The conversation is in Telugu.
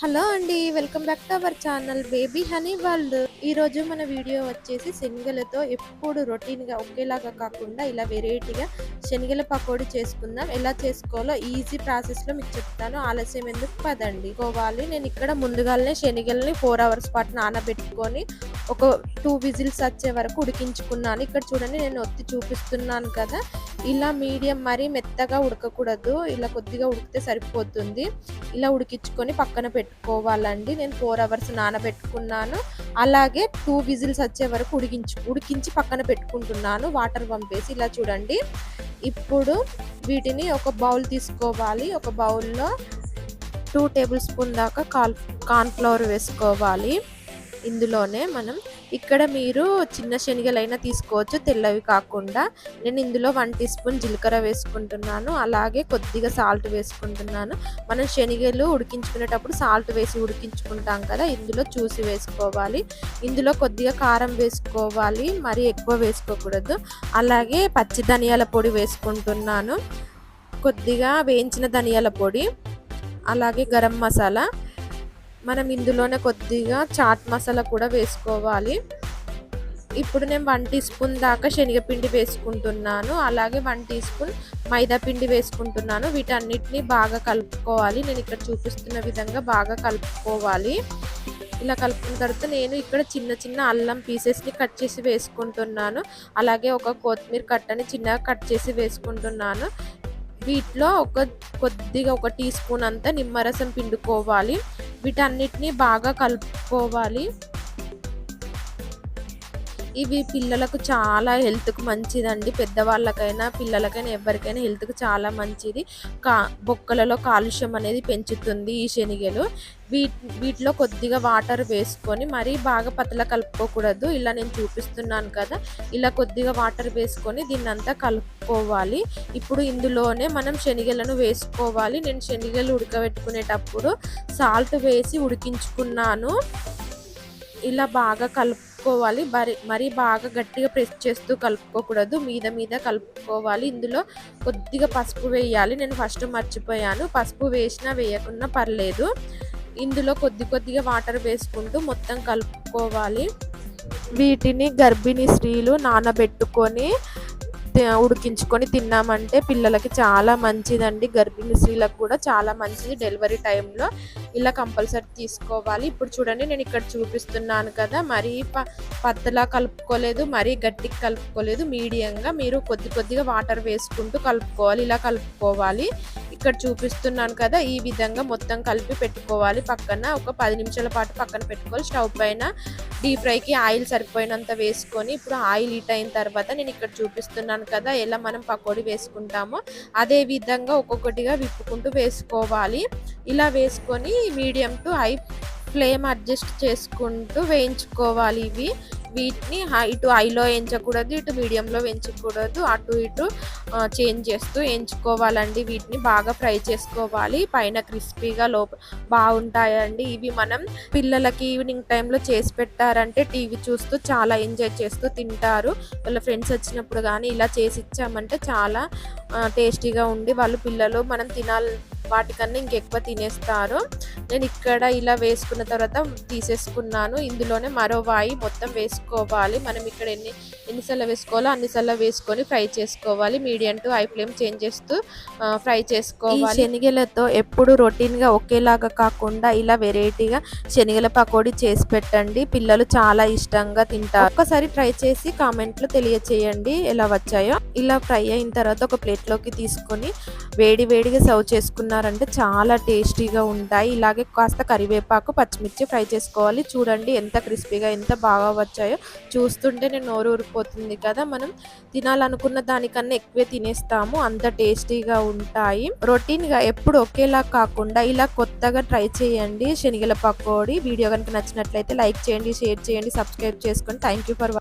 హలో అండి welcome back to our channel baby honey world. ఈరోజు మన వీడియో వచ్చేసి శనగలతో ఎప్పుడు రొటీన్గా ఒకేలాగా కాకుండా ఇలా వెరైటీగా శనగల పకోడీ చేసుకుందాం. ఎలా చేసుకోవాలో ఈజీ ప్రాసెస్లో మీకు చెప్తాను. ఆలస్యం ఎందుకు పదండి. కోవాలి నేను ఇక్కడ ముందుగానే శనగల్ని ఫోర్ అవర్స్ పాటు నానబెట్టుకొని ఒక టూ విజిల్స్ వచ్చే వరకు ఉడికించుకున్నాను. ఇక్కడ చూడండి నేను ఒత్తి చూపిస్తున్నాను కదా. ఇలా మీడియం మరీ మెత్తగా ఉడకకూడదు. ఇలా కొద్దిగా ఉడికితే సరిపోతుంది. ఇలా ఉడికించుకొని పక్కన పెట్టుకోవాలండి. నేను ఫోర్ అవర్స్ నానబెట్టుకున్నాను. అలాగే టూ విజిల్స్ వచ్చే వరకు ఉడికించు ఉడికించి పక్కన పెట్టుకుంటున్నాను. వాటర్ పంపేసి ఇలా చూడండి. ఇప్పుడు వీటిని ఒక బౌల్ తీసుకోవాలి. ఒక బౌల్లో టూ టేబుల్ స్పూన్ దాకా కాల్ కార్న్ఫ్లవర్ వేసుకోవాలి. ఇందులోనే మనం ఇక్కడ మీరు చిన్న శనగలైనా తీసుకోవచ్చు తెల్లవి కాకుండా. నేను ఇందులో వన్ టీ స్పూన్ జీలకర్ర వేసుకుంటున్నాను అలాగే కొద్దిగా సాల్ట్ వేసుకుంటున్నాను. మనం శనగలు ఉడికించుకునేటప్పుడు సాల్ట్ వేసి ఉడికించుకుంటాం కదా ఇందులో చూసి వేసుకోవాలి. ఇందులో కొద్దిగా కారం వేసుకోవాలి మరి ఎక్కువ వేసుకోకూడదు. అలాగే పచ్చి ధనియాల పొడి వేసుకుంటున్నాను. కొద్దిగా వేయించిన ధనియాల పొడి అలాగే గరం మసాలా. మనం ఇందులోనే కొద్దిగా చాట్ మసాలా కూడా వేసుకోవాలి. ఇప్పుడు నేను వన్ టీ స్పూన్ దాకా శనగపిండి వేసుకుంటున్నాను. అలాగే వన్ టీ స్పూన్ మైదా పిండి వేసుకుంటున్నాను. వీటన్నిటిని బాగా కలుపుకోవాలి. నేను ఇక్కడ చూపిస్తున్న విధంగా బాగా కలుపుకోవాలి. ఇలా కలుపుకున్న తర్వాత నేను ఇక్కడ చిన్న చిన్న అల్లం పీసెస్ని కట్ చేసి వేసుకుంటున్నాను. అలాగే ఒక కొత్తిమీర కట్టని చిన్నగా కట్ చేసి వేసుకుంటున్నాను. వీటిలో ఒక కొద్దిగా ఒక టీ స్పూన్ అంతా నిమ్మరసం పిండుకోవాలి. వీటన్నిటిని బాగా కలుపుకోవాలి. ఇవి పిల్లలకు చాలా హెల్త్కు మంచిదండి. పెద్దవాళ్ళకైనా పిల్లలకైనా ఎవరికైనా హెల్త్కు చాలా మంచిది. కా బొక్కలలో కాలుష్యం అనేది పెంచుతుంది ఈ శనిగలు. వీట్ వీటిలో కొద్దిగా వాటర్ వేసుకొని మరీ బాగా పతల కలుపుకోకూడదు. ఇలా నేను చూపిస్తున్నాను కదా ఇలా కొద్దిగా వాటర్ వేసుకొని దీన్ని అంతా కలుపుకోవాలి. ఇప్పుడు ఇందులోనే మనం శనగలను వేసుకోవాలి. నేను శనగలు ఉడకబెట్టుకునేటప్పుడు సాల్ట్ వేసి ఉడికించుకున్నాను. ఇలా బాగా కలుపు కలుపుకోవాలి. మరి మరీ బాగా గట్టిగా ప్రెస్ చేస్తూ కలుపుకోకూడదు. మీద మీద కలుపుకోవాలి. ఇందులో కొద్దిగా పసుపు వేయాలి. నేను ఫస్ట్ మర్చిపోయాను. పసుపు వేసినా వేయకున్నా పర్లేదు. ఇందులో కొద్ది కొద్దిగా వాటర్ వేసుకుంటూ మొత్తం కలుపుకోవాలి. వీటిని గర్భిణీ స్త్రీలు నానబెట్టుకొని ఉడికించుకొని తిన్నామంటే పిల్లలకి చాలా మంచిదండి. గర్భిణీ స్త్రీలకు కూడా చాలా మంచిది డెలివరీ టైంలో. ఇలా కంపల్సరీ తీసుకోవాలి. ఇప్పుడు చూడండి నేను ఇక్కడ చూపిస్తున్నాను కదా. మరీ ప పత్తలా కలుపుకోలేదు మరీ గట్టికి కలుపుకోలేదు. మీడియంగా మీరు కొద్ది కొద్దిగా వాటర్ వేసుకుంటూ కలుపుకోవాలి. ఇలా కలుపుకోవాలి. ఇక్కడ చూపిస్తున్నాను కదా ఈ విధంగా మొత్తం కలిపి పెట్టుకోవాలి. పక్కన ఒక పది నిమిషాల పాటు పక్కన పెట్టుకోవాలి. స్టవ్ పైన డీప్ ఫ్రైకి ఆయిల్ సరిపోయినంత వేసుకొని ఇప్పుడు ఆయిల్ హీట్ అయిన తర్వాత నేను ఇక్కడ చూపిస్తున్నాను కదా ఎలా మనం పకోడీ వేసుకుంటామో అదే విధంగా ఒక్కొక్కటిగా విప్పుకుంటూ వేసుకోవాలి. ఇలా వేసుకొని medium to high flame adjust చేసుకుంటూ వేయించుకోవాలి ఇవి. వీటిని ఇటు హైలో వేయించకూడదు ఇటు మీడియంలో వేయించకూడదు అటు ఇటు చేంజ్ చేస్తూ వేయించుకోవాలండి వీటిని బాగా ఫ్రై చేసుకోవాలి. పైన క్రిస్పీగా లోప బాగుంటాయండి. ఇవి మనం పిల్లలకి ఈవినింగ్ టైంలో చేసి పెట్టారంటే టీవీ చూస్తూ చాలా ఎంజాయ్ చేస్తూ తింటారు. వాళ్ళ ఫ్రెండ్స్ వచ్చినప్పుడు కానీ ఇలా చేసి ఇచ్చామంటే చాలా టేస్టీగా ఉండి వాళ్ళు పిల్లలు మనం తినాలి వాటికన్నా ఇంకెక్కువ తినేస్తారు. నేను ఇక్కడ ఇలా వేసుకున్న తర్వాత తీసేసుకున్నాను. ఇందులోనే మరో వాయి మొత్తం వేసుకోవాలి. మనం ఇక్కడ ఎన్ని ఎన్నిసార్లు వేసుకోవాలో అన్నిసార్లు వేసుకొని ఫ్రై చేసుకోవాలి. Medium to high flame change చేస్తూ ఫ్రై చేసుకోవాలి. శనగలతో ఎప్పుడు రొటీన్గా ఒకేలాగా కాకుండా ఇలా వెరైటీగా శనగల పకోడీ చేసి పెట్టండి. పిల్లలు చాలా ఇష్టంగా తింటారు. ఒక్కసారి ట్రై చేసి కామెంట్లో తెలియచేయండి. ఎలా వచ్చాయో. ఇలా ఫ్రై అయిన తర్వాత ఒక ప్లేట్లోకి తీసుకొని వేడి వేడిగా సర్వ్ చేసుకున్నారంటే చాలా టేస్టీగా ఉంటాయి. ఇలాగే కాస్త కరివేపాకు పచ్చిమిర్చి ఫ్రై చేసుకోవాలి. చూడండి ఎంత క్రిస్పీగా ఎంత బాగా వచ్చాయో. చూస్తుంటే నేను నోరు ఊరిపోతుంది కదా. మనం తినాలనుకున్న దానికన్నా ఎక్కువే తినేస్తాము. అంత టేస్టీగా ఉంటాయి. రొటీన్గా ఎప్పుడు ఒకేలా కాకుండా ఇలా కొత్తగా ట్రై చేయండి. శనిగల పకోడీ. వీడియో కనుక నచ్చినట్లయితే లైక్ చేయండి షేర్ చేయండి సబ్స్క్రైబ్ చేసుకోండి. Thank you for